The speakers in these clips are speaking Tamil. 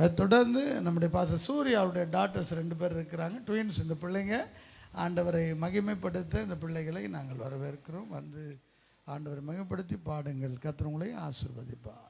அதை தொடர்ந்து நம்முடைய பாச சூர்யாவுடைய டாட்டர்ஸ் ரெண்டு பேர் இருக்கிறாங்க. ட்வின்ஸ் இந்த பிள்ளைங்க. ஆண்டவரை மகிமைப்படுத்த இந்த பிள்ளைகளை நாங்கள் வரவேற்கிறோம். வந்து ஆண்டவரை மகிமைப்படுத்தி பாடுங்கள். கத்துறவங்களையும் ஆசிர்வதிப்பார்.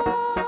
Oh.